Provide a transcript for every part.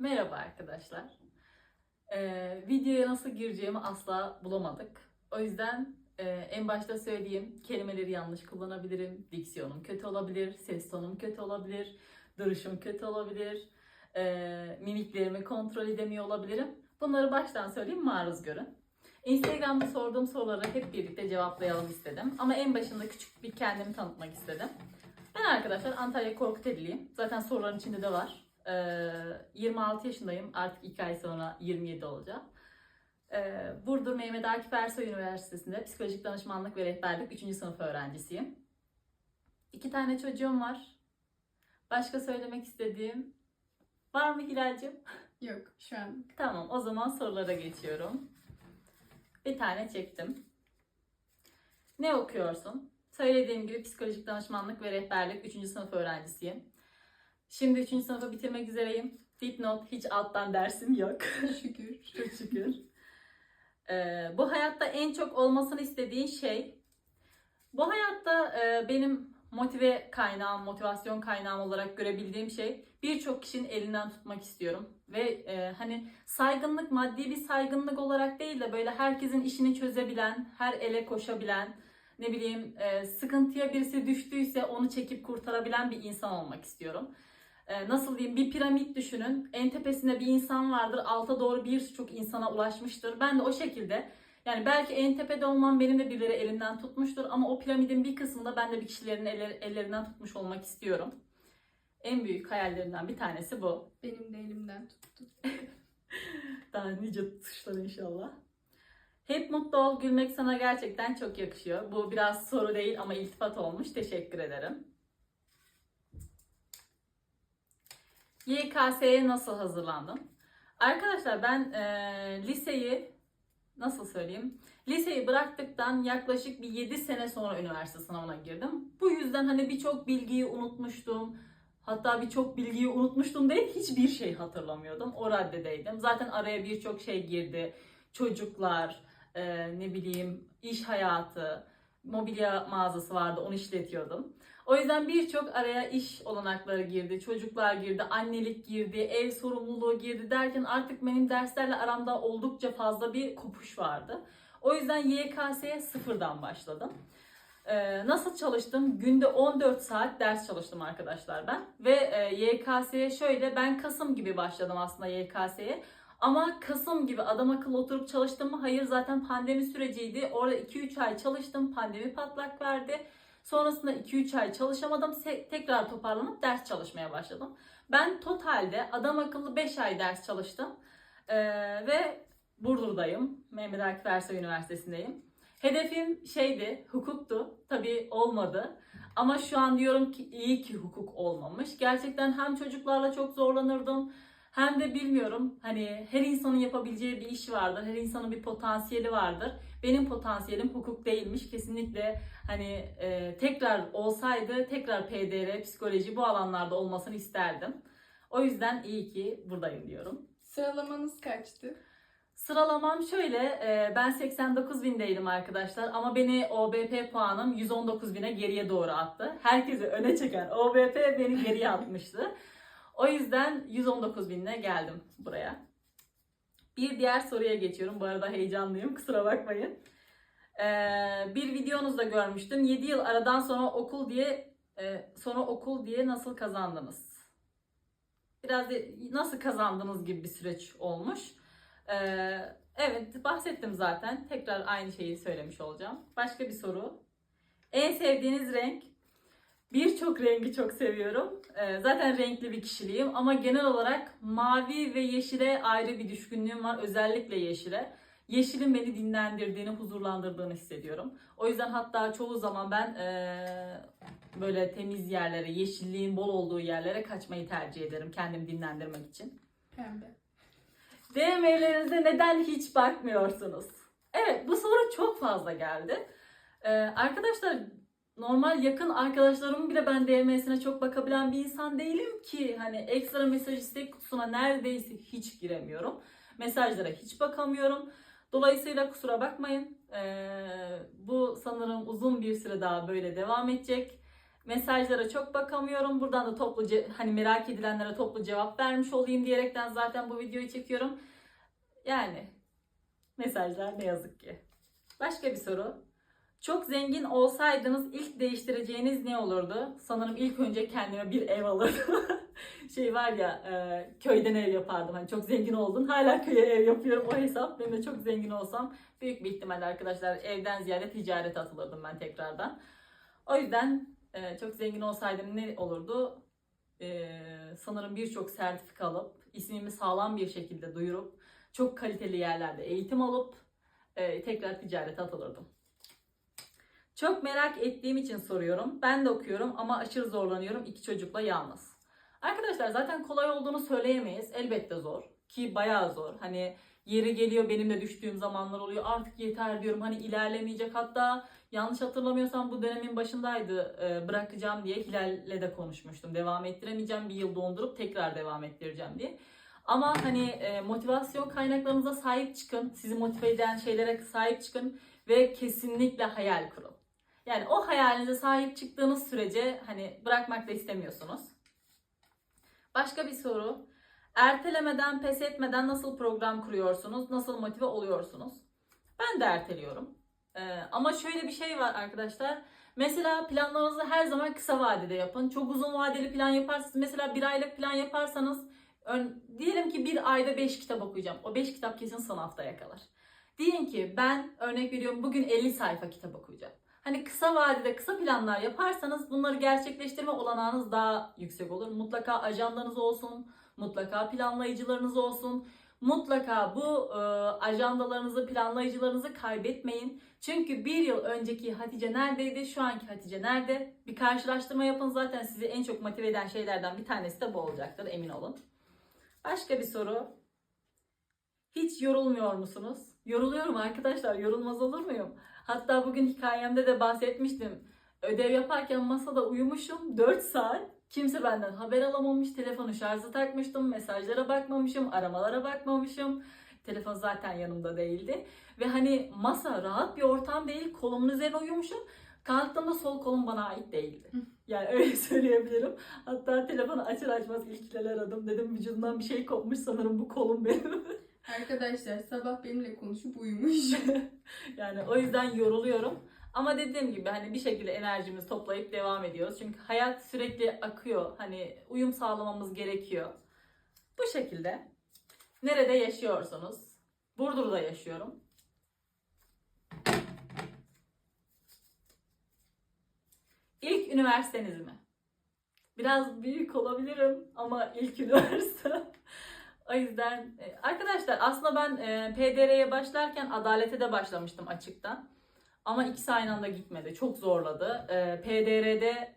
Merhaba arkadaşlar. Ee, videoya nasıl gireceğimi asla bulamadık. O yüzden e, en başta söyleyeyim kelimeleri yanlış kullanabilirim. Diksiyonum kötü olabilir, ses tonum kötü olabilir, duruşum kötü olabilir, e, mimiklerimi kontrol edemiyor olabilirim. Bunları baştan söyleyeyim maruz görün. Instagram'da sorduğum soruları hep birlikte cevaplayalım istedim. Ama en başında küçük bir kendimi tanıtmak istedim. Ben arkadaşlar Antalya Korkuteliliyim. Zaten soruların içinde de var. Ee, 26 yaşındayım. Artık 2 ay sonra 27 olacağım. Burdur Mehmet Akif Ersoy Üniversitesi'nde psikolojik danışmanlık ve rehberlik 3. sınıf öğrencisiyim. İki tane çocuğum var. Başka söylemek istediğim var mı Hilal'cim? Yok şu an. Tamam o zaman sorulara geçiyorum. Bir tane çektim. Ne okuyorsun? Söylediğim gibi psikolojik danışmanlık ve rehberlik 3. sınıf öğrencisiyim. Şimdi 3. sınıfı bitirmek üzereyim. Dipnot hiç alttan dersim yok. Şükür. Çok şükür. Ee, bu hayatta en çok olmasını istediğin şey, bu hayatta e, benim motive kaynağım, motivasyon kaynağım olarak görebildiğim şey birçok kişinin elinden tutmak istiyorum. Ve e, hani saygınlık maddi bir saygınlık olarak değil de böyle herkesin işini çözebilen, her ele koşabilen, ne bileyim e, sıkıntıya birisi düştüyse onu çekip kurtarabilen bir insan olmak istiyorum. E, nasıl diyeyim bir piramit düşünün. En tepesinde bir insan vardır. Alta doğru birçok insana ulaşmıştır. Ben de o şekilde yani belki en tepede olmam benim de birileri elimden tutmuştur ama o piramidin bir kısmında ben de bir kişilerin eller- ellerinden tutmuş olmak istiyorum. En büyük hayallerimden bir tanesi bu. Benim de elimden tuttu. Daha nice tutuşlar inşallah. Hep mutlu ol, gülmek sana gerçekten çok yakışıyor. Bu biraz soru değil ama iltifat olmuş. Teşekkür ederim. YKS'ye nasıl hazırlandın? Arkadaşlar ben eee, liseyi nasıl söyleyeyim? Liseyi bıraktıktan yaklaşık bir 7 sene sonra üniversite sınavına girdim. Bu yüzden hani birçok bilgiyi unutmuştum. Hatta birçok bilgiyi unutmuştum değil, hiçbir şey hatırlamıyordum. O raddedeydim. Zaten araya birçok şey girdi. Çocuklar, e, ne bileyim iş hayatı, mobilya mağazası vardı, onu işletiyordum. O yüzden birçok araya iş olanakları girdi, çocuklar girdi, annelik girdi, ev sorumluluğu girdi derken artık benim derslerle aramda oldukça fazla bir kopuş vardı. O yüzden YKS'ye sıfırdan başladım. Ee, nasıl çalıştım? Günde 14 saat ders çalıştım arkadaşlar ben. Ve e, YKS'ye şöyle ben Kasım gibi başladım aslında YKS'ye. Ama Kasım gibi adam akıllı oturup çalıştım mı? Hayır zaten pandemi süreciydi. Orada 2-3 ay çalıştım. Pandemi patlak verdi. Sonrasında 2-3 ay çalışamadım. Tekrar toparlanıp ders çalışmaya başladım. Ben totalde adam akıllı 5 ay ders çalıştım. Ee, ve Burdur'dayım. Mehmet Akif Ersoy Üniversitesi'ndeyim. Hedefim şeydi, hukuktu. Tabii olmadı. Ama şu an diyorum ki iyi ki hukuk olmamış. Gerçekten hem çocuklarla çok zorlanırdım. Hem de bilmiyorum hani her insanın yapabileceği bir iş vardır. Her insanın bir potansiyeli vardır. Benim potansiyelim hukuk değilmiş. Kesinlikle hani e, tekrar olsaydı tekrar PDR, psikoloji bu alanlarda olmasını isterdim. O yüzden iyi ki buradayım diyorum. Sıralamanız kaçtı? Sıralamam şöyle, e, ben 89 bindeydim arkadaşlar ama beni OBP puanım 119 bine geriye doğru attı. Herkesi öne çeken OBP beni geriye atmıştı. O yüzden 119 binle geldim buraya. Bir diğer soruya geçiyorum. Bu arada heyecanlıyım, kusura bakmayın. E, bir videonuzda görmüştüm. 7 yıl aradan sonra okul diye e, sonra okul diye nasıl kazandınız? Biraz da nasıl kazandınız gibi bir süreç olmuş. Ee, evet bahsettim zaten. Tekrar aynı şeyi söylemiş olacağım. Başka bir soru. En sevdiğiniz renk? Birçok rengi çok seviyorum. Ee, zaten renkli bir kişiliğim ama genel olarak mavi ve yeşile ayrı bir düşkünlüğüm var. Özellikle yeşile. Yeşilin beni dinlendirdiğini, huzurlandırdığını hissediyorum. O yüzden hatta çoğu zaman ben ee, böyle temiz yerlere, yeşilliğin bol olduğu yerlere kaçmayı tercih ederim kendimi dinlendirmek için. Pembe. DM'lerinize neden hiç bakmıyorsunuz? Evet bu soru çok fazla geldi. Ee, arkadaşlar normal yakın arkadaşlarımın bile ben DM'sine çok bakabilen bir insan değilim ki. Hani ekstra mesaj istek kutusuna neredeyse hiç giremiyorum. Mesajlara hiç bakamıyorum. Dolayısıyla kusura bakmayın. Ee, bu sanırım uzun bir süre daha böyle devam edecek. Mesajlara çok bakamıyorum. Buradan da toplu hani merak edilenlere toplu cevap vermiş olayım diyerekten zaten bu videoyu çekiyorum. Yani mesajlar ne yazık ki. Başka bir soru. Çok zengin olsaydınız ilk değiştireceğiniz ne olurdu? Sanırım ilk önce kendime bir ev alırdım. şey var ya e, köyden ev yapardım. Hani çok zengin oldun hala köye ev yapıyorum o hesap. Benim de çok zengin olsam büyük bir ihtimalle arkadaşlar evden ziyade ticarete atılırdım ben tekrardan. O yüzden e, çok zengin olsaydım ne olurdu? E, sanırım birçok sertifika alıp ismimi sağlam bir şekilde duyurup çok kaliteli yerlerde eğitim alıp e, tekrar ticarete atılırdım. Çok merak ettiğim için soruyorum. Ben de okuyorum ama aşırı zorlanıyorum iki çocukla yalnız. Arkadaşlar zaten kolay olduğunu söyleyemeyiz. Elbette zor. Ki bayağı zor. Hani yeri geliyor benim de düştüğüm zamanlar oluyor. Artık yeter diyorum. Hani ilerlemeyecek. Hatta yanlış hatırlamıyorsam bu dönemin başındaydı. e, bırakacağım diye Hilal'le de konuşmuştum. Devam ettiremeyeceğim. Bir yıl dondurup tekrar devam ettireceğim diye. Ama hani e, motivasyon kaynaklarınıza sahip çıkın. Sizi motive eden şeylere sahip çıkın. Ve kesinlikle hayal kurun. Yani o hayalinize sahip çıktığınız sürece hani bırakmak da istemiyorsunuz. Başka bir soru. Ertelemeden, pes etmeden nasıl program kuruyorsunuz? Nasıl motive oluyorsunuz? Ben de erteliyorum. Ee, ama şöyle bir şey var arkadaşlar. Mesela planlarınızı her zaman kısa vadede yapın. Çok uzun vadeli plan yaparsanız, mesela bir aylık plan yaparsanız, ön, diyelim ki bir ayda 5 kitap okuyacağım. O 5 kitap kesin son haftaya kalır. Diyelim ki ben örnek veriyorum bugün 50 sayfa kitap okuyacağım. Hani kısa vadede kısa planlar yaparsanız bunları gerçekleştirme olanağınız daha yüksek olur. Mutlaka ajandanız olsun, mutlaka planlayıcılarınız olsun. Mutlaka bu e, ajandalarınızı, planlayıcılarınızı kaybetmeyin. Çünkü bir yıl önceki Hatice neredeydi, şu anki Hatice nerede? Bir karşılaştırma yapın. Zaten sizi en çok motive eden şeylerden bir tanesi de bu olacaktır, emin olun. Başka bir soru. Hiç yorulmuyor musunuz? Yoruluyorum arkadaşlar, yorulmaz olur muyum? Hatta bugün hikayemde de bahsetmiştim. Ödev yaparken masada uyumuşum 4 saat. Kimse benden haber alamamış. Telefonu şarja takmıştım. Mesajlara bakmamışım. Aramalara bakmamışım. Telefon zaten yanımda değildi. Ve hani masa rahat bir ortam değil. Kolumun üzerine uyumuşum. Kalktığımda sol kolum bana ait değildi. Yani öyle söyleyebilirim. Hatta telefonu açar açmaz ilk aradım. Dedim vücudumdan bir şey kopmuş sanırım bu kolum benim. Arkadaşlar sabah benimle konuşup uyumuş. Yani o yüzden yoruluyorum. Ama dediğim gibi hani bir şekilde enerjimizi toplayıp devam ediyoruz. Çünkü hayat sürekli akıyor. Hani uyum sağlamamız gerekiyor. Bu şekilde. Nerede yaşıyorsunuz? Burdur'da yaşıyorum. İlk üniversiteniz mi? Biraz büyük olabilirim ama ilk üniversite. O yüzden e, arkadaşlar aslında ben e, PDR'ye başlarken adalete de başlamıştım açıktan. Ama ikisi aynı anda gitmedi. Çok zorladı. E, PDR'de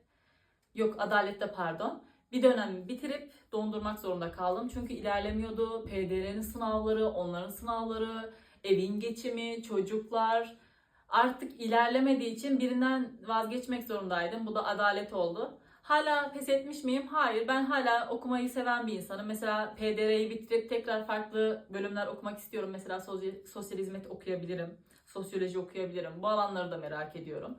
yok adalette pardon. Bir dönem bitirip dondurmak zorunda kaldım. Çünkü ilerlemiyordu. PDR'nin sınavları, onların sınavları, evin geçimi, çocuklar artık ilerlemediği için birinden vazgeçmek zorundaydım. Bu da adalet oldu. Hala pes etmiş miyim? Hayır. Ben hala okumayı seven bir insanım. Mesela PDR'yi bitirip tekrar farklı bölümler okumak istiyorum. Mesela sosyal, hizmet okuyabilirim. Sosyoloji okuyabilirim. Bu alanları da merak ediyorum.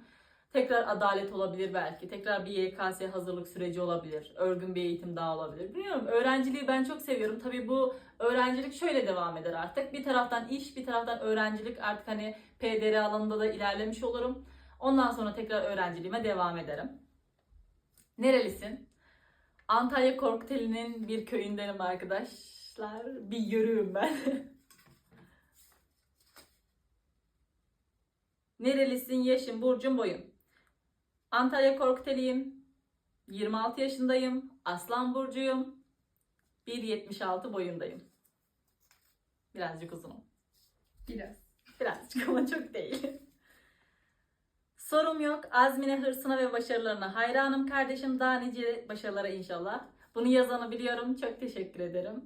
Tekrar adalet olabilir belki. Tekrar bir YKS hazırlık süreci olabilir. Örgün bir eğitim daha olabilir. Bilmiyorum. Öğrenciliği ben çok seviyorum. Tabii bu öğrencilik şöyle devam eder artık. Bir taraftan iş, bir taraftan öğrencilik. Artık hani PDR alanında da ilerlemiş olurum. Ondan sonra tekrar öğrenciliğime devam ederim. Nerelisin? Antalya Korkuteli'nin bir köyündenim arkadaşlar. Bir yörüğüm ben. Nerelisin? Yaşın, burcun, boyun. Antalya Korkuteliyim. 26 yaşındayım. Aslan burcuyum. 1.76 boyundayım. Birazcık uzunum. Biraz. Birazcık ama çok değil. Sorum yok. Azmine, hırsına ve başarılarına hayranım kardeşim. Daha nice başarılara inşallah. Bunu yazanı biliyorum. Çok teşekkür ederim.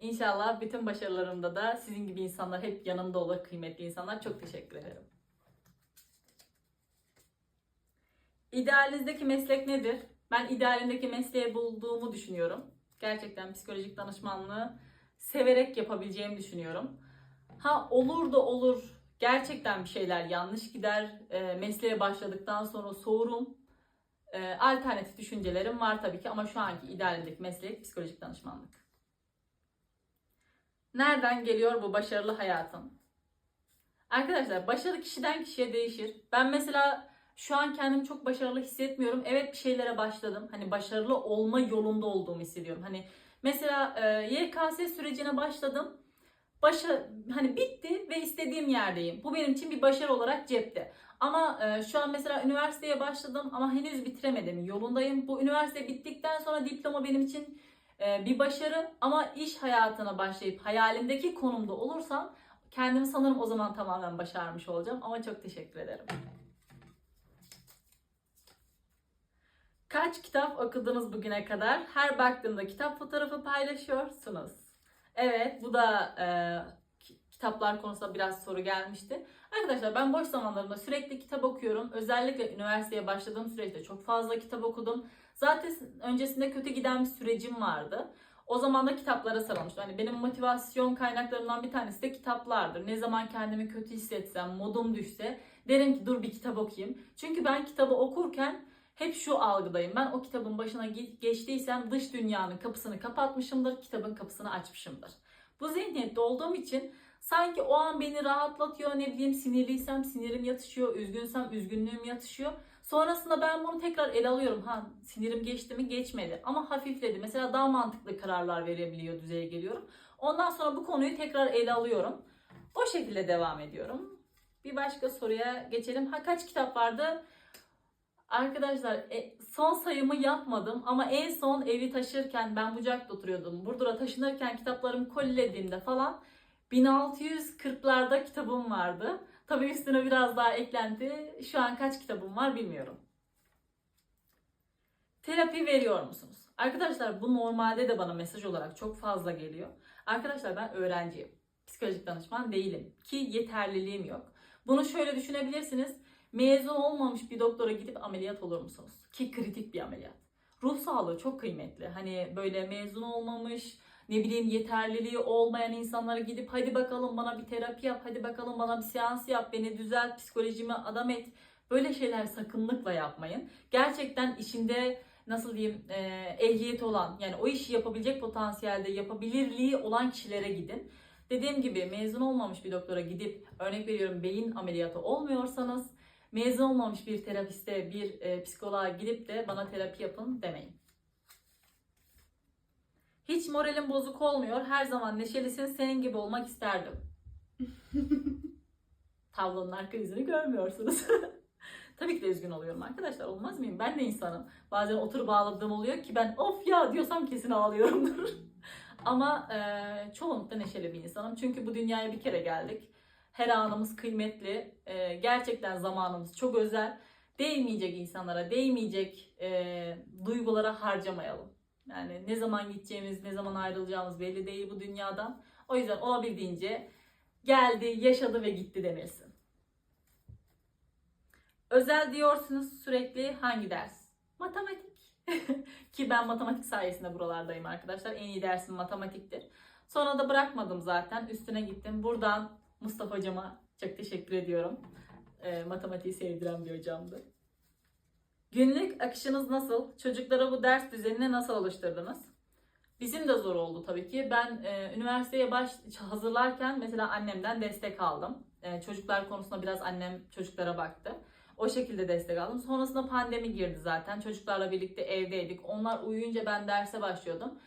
İnşallah bütün başarılarımda da sizin gibi insanlar hep yanımda olur. Kıymetli insanlar. Çok teşekkür ederim. İdealinizdeki meslek nedir? Ben idealimdeki mesleği bulduğumu düşünüyorum. Gerçekten psikolojik danışmanlığı severek yapabileceğimi düşünüyorum. Ha olur da olur. Gerçekten bir şeyler yanlış gider. E, mesleğe başladıktan sonra soğurum. e, alternatif düşüncelerim var tabii ki ama şu anki idealimdeki meslek psikolojik danışmanlık. Nereden geliyor bu başarılı hayatın? Arkadaşlar başarı kişiden kişiye değişir. Ben mesela şu an kendimi çok başarılı hissetmiyorum. Evet bir şeylere başladım. Hani başarılı olma yolunda olduğumu hissediyorum. Hani mesela e, YKS sürecine başladım. Başa, hani bitti ve istediğim yerdeyim. Bu benim için bir başarı olarak cepte. Ama e, şu an mesela üniversiteye başladım ama henüz bitiremedim. Yolundayım. Bu üniversite bittikten sonra diploma benim için e, bir başarı. Ama iş hayatına başlayıp hayalimdeki konumda olursam kendimi sanırım o zaman tamamen başarmış olacağım. Ama çok teşekkür ederim. Kaç kitap okudunuz bugüne kadar? Her baktığımda kitap fotoğrafı paylaşıyorsunuz. Evet, bu da e, ki- kitaplar konusunda biraz soru gelmişti. Arkadaşlar ben boş zamanlarımda sürekli kitap okuyorum. Özellikle üniversiteye başladığım süreçte çok fazla kitap okudum. Zaten öncesinde kötü giden bir sürecim vardı. O zaman da kitaplara sarılmıştım. Hani benim motivasyon kaynaklarımdan bir tanesi de kitaplardır. Ne zaman kendimi kötü hissetsem, modum düşse derim ki dur bir kitap okuyayım. Çünkü ben kitabı okurken hep şu algıdayım. Ben o kitabın başına ge- geçtiysem dış dünyanın kapısını kapatmışımdır, kitabın kapısını açmışımdır. Bu zihniyette olduğum için sanki o an beni rahatlatıyor, ne bileyim sinirliysem sinirim yatışıyor, üzgünsem üzgünlüğüm yatışıyor. Sonrasında ben bunu tekrar ele alıyorum. Ha sinirim geçti mi? Geçmedi. Ama hafifledi. Mesela daha mantıklı kararlar verebiliyor düzeye geliyorum. Ondan sonra bu konuyu tekrar ele alıyorum. O şekilde devam ediyorum. Bir başka soruya geçelim. Ha kaç kitap vardı? Arkadaşlar e, son sayımı yapmadım ama en son evi taşırken ben Bucak'ta oturuyordum. Burdur'a taşınırken kitaplarımı kolilediğimde falan 1640'larda kitabım vardı. Tabii üstüne biraz daha eklendi. Şu an kaç kitabım var bilmiyorum. Terapi veriyor musunuz? Arkadaşlar bu normalde de bana mesaj olarak çok fazla geliyor. Arkadaşlar ben öğrenciyim. Psikolojik danışman değilim ki yeterliliğim yok. Bunu şöyle düşünebilirsiniz. Mezun olmamış bir doktora gidip ameliyat olur musunuz? Ki kritik bir ameliyat. Ruh sağlığı çok kıymetli. Hani böyle mezun olmamış, ne bileyim yeterliliği olmayan insanlara gidip hadi bakalım bana bir terapi yap, hadi bakalım bana bir seans yap, beni düzelt, psikolojimi adam et. Böyle şeyler sakınlıkla yapmayın. Gerçekten işinde nasıl diyeyim e, ehliyeti olan yani o işi yapabilecek potansiyelde yapabilirliği olan kişilere gidin. Dediğim gibi mezun olmamış bir doktora gidip örnek veriyorum beyin ameliyatı olmuyorsanız mezun olmamış bir terapiste bir e, psikoloğa gidip de bana terapi yapın demeyin. Hiç moralim bozuk olmuyor. Her zaman neşelisin. Senin gibi olmak isterdim. Tablonun arka yüzünü görmüyorsunuz. Tabii ki de üzgün oluyorum arkadaşlar. Olmaz mıyım? Ben de insanım. Bazen oturup ağladığım oluyor ki ben of ya diyorsam kesin ağlıyorumdur. Ama e, çoğunlukla neşeli bir insanım. Çünkü bu dünyaya bir kere geldik. Her anımız kıymetli. E, gerçekten zamanımız çok özel. Değmeyecek insanlara, değmeyecek e, duygulara harcamayalım. Yani ne zaman gideceğimiz, ne zaman ayrılacağımız belli değil bu dünyadan. O yüzden olabildiğince geldi, yaşadı ve gitti denilsin. Özel diyorsunuz sürekli hangi ders? Matematik. Ki ben matematik sayesinde buralardayım arkadaşlar. En iyi dersim matematiktir. Sonra da bırakmadım zaten. Üstüne gittim. Buradan Mustafa hocama çok teşekkür ediyorum. Ee, matematiği sevdiren bir hocamdı. Günlük akışınız nasıl? Çocuklara bu ders düzenini nasıl oluşturdunuz? Bizim de zor oldu tabii ki. Ben e, üniversiteye baş hazırlarken mesela annemden destek aldım. E, çocuklar konusunda biraz annem çocuklara baktı. O şekilde destek aldım. Sonrasında pandemi girdi zaten. Çocuklarla birlikte evdeydik. Onlar uyuyunca ben derse başlıyordum.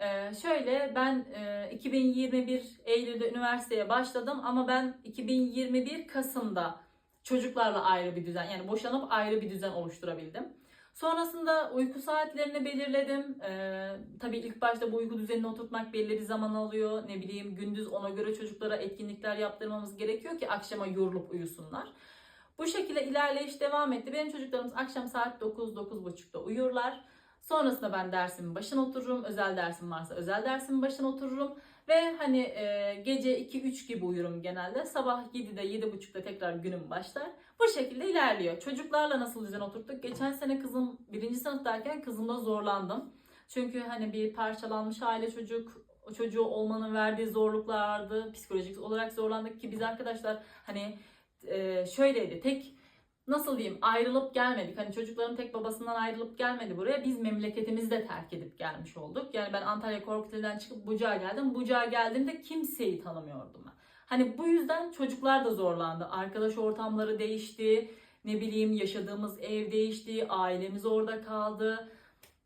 Ee, şöyle ben e, 2021 Eylül'de üniversiteye başladım ama ben 2021 Kasım'da çocuklarla ayrı bir düzen yani boşanıp ayrı bir düzen oluşturabildim. Sonrasında uyku saatlerini belirledim. Ee, tabii ilk başta bu uyku düzenini oturtmak belli bir zaman alıyor. Ne bileyim gündüz ona göre çocuklara etkinlikler yaptırmamız gerekiyor ki akşama yorulup uyusunlar. Bu şekilde ilerleyiş devam etti. Benim çocuklarımız akşam saat 9-9.30'da uyurlar. Sonrasında ben dersimin başına otururum. Özel dersim varsa özel dersimin başına otururum. Ve hani e, gece 2-3 gibi uyurum genelde. Sabah 7'de 7.30'da tekrar günüm başlar. Bu şekilde ilerliyor. Çocuklarla nasıl düzen oturttuk? Geçen sene kızım birinci sınıftayken kızımla zorlandım. Çünkü hani bir parçalanmış aile çocuk, çocuğu olmanın verdiği zorluklar vardı. Psikolojik olarak zorlandık ki biz arkadaşlar hani e, şöyleydi. Tek nasıl diyeyim ayrılıp gelmedik. Hani çocukların tek babasından ayrılıp gelmedi buraya. Biz memleketimizi de terk edip gelmiş olduk. Yani ben Antalya Korkuteli'den çıkıp Bucak'a geldim. Bucak'a geldiğimde kimseyi tanımıyordum ben. Hani bu yüzden çocuklar da zorlandı. Arkadaş ortamları değişti. Ne bileyim yaşadığımız ev değişti. Ailemiz orada kaldı.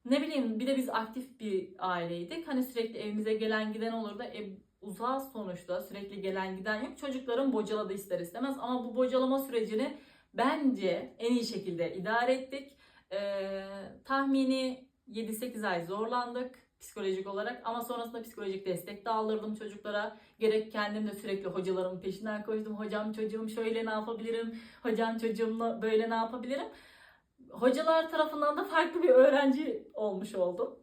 Ne bileyim bir de biz aktif bir aileydik. Hani sürekli evimize gelen giden olurdu. E, uzağız sonuçta sürekli gelen giden yok. Çocukların bocaladı ister istemez ama bu bocalama sürecini bence en iyi şekilde idare ettik. Ee, tahmini 7-8 ay zorlandık psikolojik olarak ama sonrasında psikolojik destek de aldırdım çocuklara. Gerek kendim de sürekli hocalarımın peşinden koştum. Hocam çocuğum şöyle ne yapabilirim? Hocam çocuğumla böyle ne yapabilirim? Hocalar tarafından da farklı bir öğrenci olmuş oldum.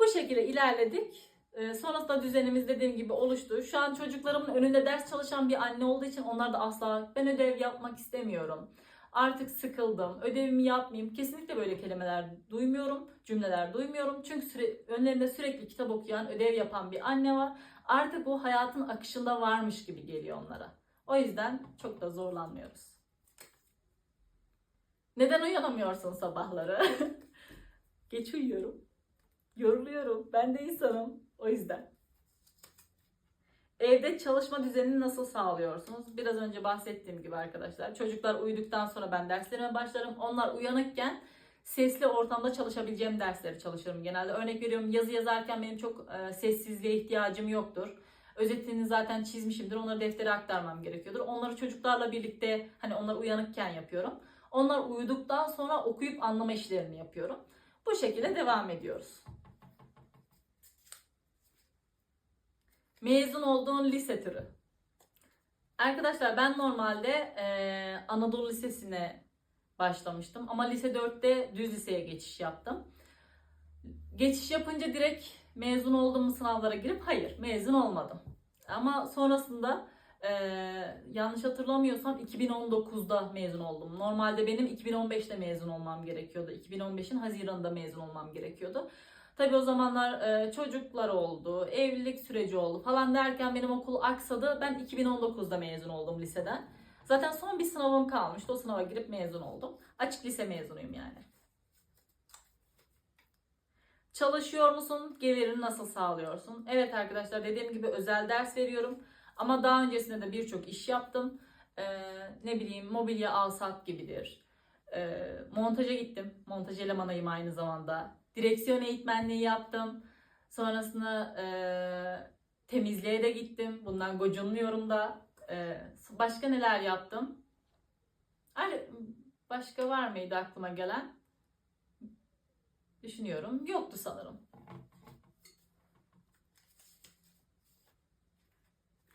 Bu şekilde ilerledik. Ee, sonrasında düzenimiz dediğim gibi oluştu. Şu an çocuklarımın önünde ders çalışan bir anne olduğu için onlar da asla ben ödev yapmak istemiyorum. Artık sıkıldım. Ödevimi yapmayayım. Kesinlikle böyle kelimeler duymuyorum. Cümleler duymuyorum. Çünkü süre, önlerinde sürekli kitap okuyan, ödev yapan bir anne var. Artık bu hayatın akışında varmış gibi geliyor onlara. O yüzden çok da zorlanmıyoruz. Neden uyanamıyorsun sabahları? Geç uyuyorum. Yoruluyorum. Ben de insanım. O yüzden. Evde çalışma düzenini nasıl sağlıyorsunuz? Biraz önce bahsettiğim gibi arkadaşlar. Çocuklar uyuduktan sonra ben derslerime başlarım. Onlar uyanıkken sesli ortamda çalışabileceğim dersleri çalışırım genelde. Örnek veriyorum yazı yazarken benim çok e, sessizliğe ihtiyacım yoktur. Özetini zaten çizmişimdir. Onları deftere aktarmam gerekiyordur. Onları çocuklarla birlikte hani onlar uyanıkken yapıyorum. Onlar uyuduktan sonra okuyup anlama işlerini yapıyorum. Bu şekilde devam ediyoruz. Mezun olduğun lise türü. Arkadaşlar ben normalde eee, Anadolu Lisesi'ne başlamıştım. Ama lise 4'te düz liseye geçiş yaptım. Geçiş yapınca direkt mezun olduğum sınavlara girip hayır mezun olmadım. Ama sonrasında eee, yanlış hatırlamıyorsam 2019'da mezun oldum. Normalde benim 2015'te mezun olmam gerekiyordu. 2015'in Haziran'da mezun olmam gerekiyordu. Tabii o zamanlar e, çocuklar oldu, evlilik süreci oldu falan derken benim okul aksadı. Ben 2019'da mezun oldum liseden. Zaten son bir sınavım kalmıştı. O sınava girip mezun oldum. Açık lise mezunuyum yani. Çalışıyor musun? Gelirini nasıl sağlıyorsun? Evet arkadaşlar dediğim gibi özel ders veriyorum. Ama daha öncesinde de birçok iş yaptım. Ee, ne bileyim mobilya al sat gibidir. Ee, montaja gittim. Montaj elemanıyım aynı zamanda. Direksiyon eğitmenliği yaptım. Sonrasında e, temizliğe de gittim. Bundan gocunmuyorum da. E, başka neler yaptım? Başka var mıydı aklıma gelen? Düşünüyorum. Yoktu sanırım.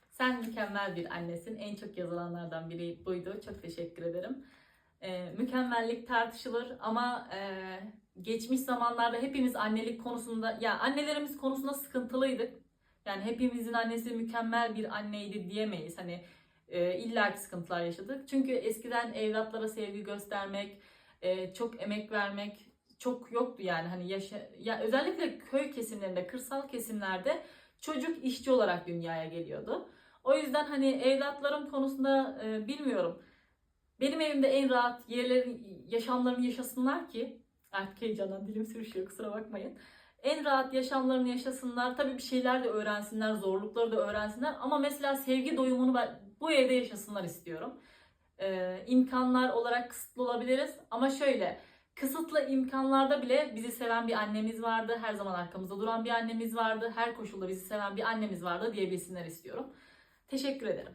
Sen mükemmel bir annesin. En çok yazılanlardan biri buydu. Çok teşekkür ederim. Ee, mükemmellik tartışılır ama e, geçmiş zamanlarda hepimiz annelik konusunda ya annelerimiz konusunda sıkıntılıydık. Yani hepimizin annesi mükemmel bir anneydi diyemeyiz. Hani e, illaki sıkıntılar yaşadık. Çünkü eskiden evlatlara sevgi göstermek, e, çok emek vermek çok yoktu yani hani yaşa ya özellikle köy kesimlerinde, kırsal kesimlerde çocuk işçi olarak dünyaya geliyordu. O yüzden hani evlatlarım konusunda e, bilmiyorum. Benim evimde en rahat yerlerin, yaşamlarını yaşasınlar ki artık heyecandan dilim sürüşüyor kusura bakmayın. En rahat yaşamlarını yaşasınlar. Tabii bir şeyler de öğrensinler, zorlukları da öğrensinler. Ama mesela sevgi doyumunu ben bu evde yaşasınlar istiyorum. Ee, imkanlar olarak kısıtlı olabiliriz. Ama şöyle, kısıtlı imkanlarda bile bizi seven bir annemiz vardı. Her zaman arkamızda duran bir annemiz vardı. Her koşulda bizi seven bir annemiz vardı diyebilsinler istiyorum. Teşekkür ederim.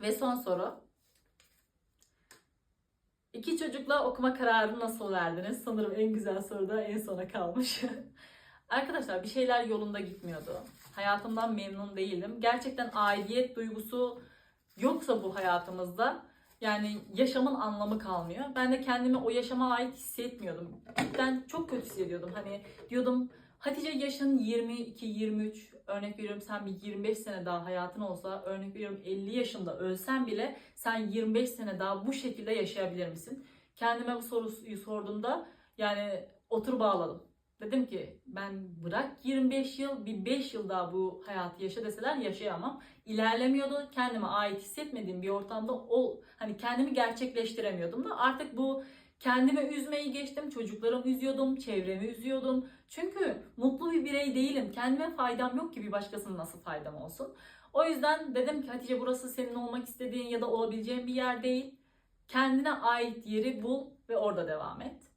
Ve son soru. İki çocukla okuma kararını nasıl verdiniz? Sanırım en güzel soru da en sona kalmış. Arkadaşlar bir şeyler yolunda gitmiyordu. Hayatımdan memnun değildim. Gerçekten aidiyet duygusu yoksa bu hayatımızda yani yaşamın anlamı kalmıyor. Ben de kendimi o yaşama ait hissetmiyordum. Ben çok kötü hissediyordum. Hani diyordum Hatice yaşın 22-23 örnek veriyorum sen bir 25 sene daha hayatın olsa örnek veriyorum 50 yaşında ölsen bile sen 25 sene daha bu şekilde yaşayabilir misin? Kendime bu soruyu sorduğumda yani otur bağladım. Dedim ki ben bırak 25 yıl bir 5 yıl daha bu hayatı yaşa deseler yaşayamam. İlerlemiyordu. Kendime ait hissetmediğim bir ortamda o hani kendimi gerçekleştiremiyordum da artık bu kendimi üzmeyi geçtim. Çocuklarımı üzüyordum, çevremi üzüyordum. Çünkü mutlu bir birey değilim. Kendime faydam yok ki bir başkasının nasıl faydam olsun. O yüzden dedim ki Hatice burası senin olmak istediğin ya da olabileceğin bir yer değil. Kendine ait yeri bul ve orada devam et.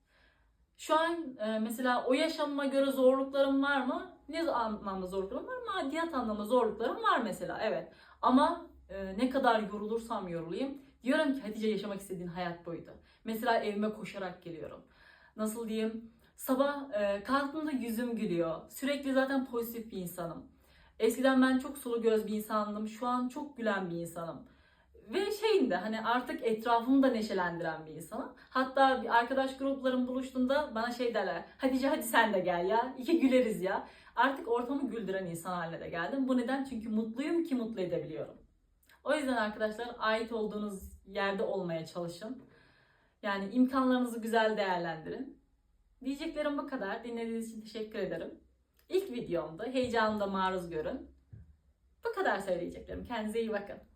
Şu an e, mesela o yaşamıma göre zorluklarım var mı? Ne anlamda zorluklarım var? Maddiyat anlamda zorluklarım var mesela evet. Ama e, ne kadar yorulursam yorulayım diyorum ki Hatice yaşamak istediğin hayat buydu. Mesela evime koşarak geliyorum. Nasıl diyeyim? Sabah e, kalktığımda yüzüm gülüyor. Sürekli zaten pozitif bir insanım. Eskiden ben çok sulu göz bir insandım. Şu an çok gülen bir insanım. Ve şeyin de hani artık etrafımı da neşelendiren bir insanım. Hatta bir arkadaş gruplarım buluştuğunda bana şey derler. Hatice hadi sen de gel ya. İki güleriz ya. Artık ortamı güldüren insan haline de geldim. Bu neden? Çünkü mutluyum ki mutlu edebiliyorum. O yüzden arkadaşlar ait olduğunuz yerde olmaya çalışın. Yani imkanlarınızı güzel değerlendirin. Diyeceklerim bu kadar. Dinlediğiniz için teşekkür ederim. İlk videomda heyecanla maruz görün. Bu kadar söyleyeceklerim. Kendinize iyi bakın.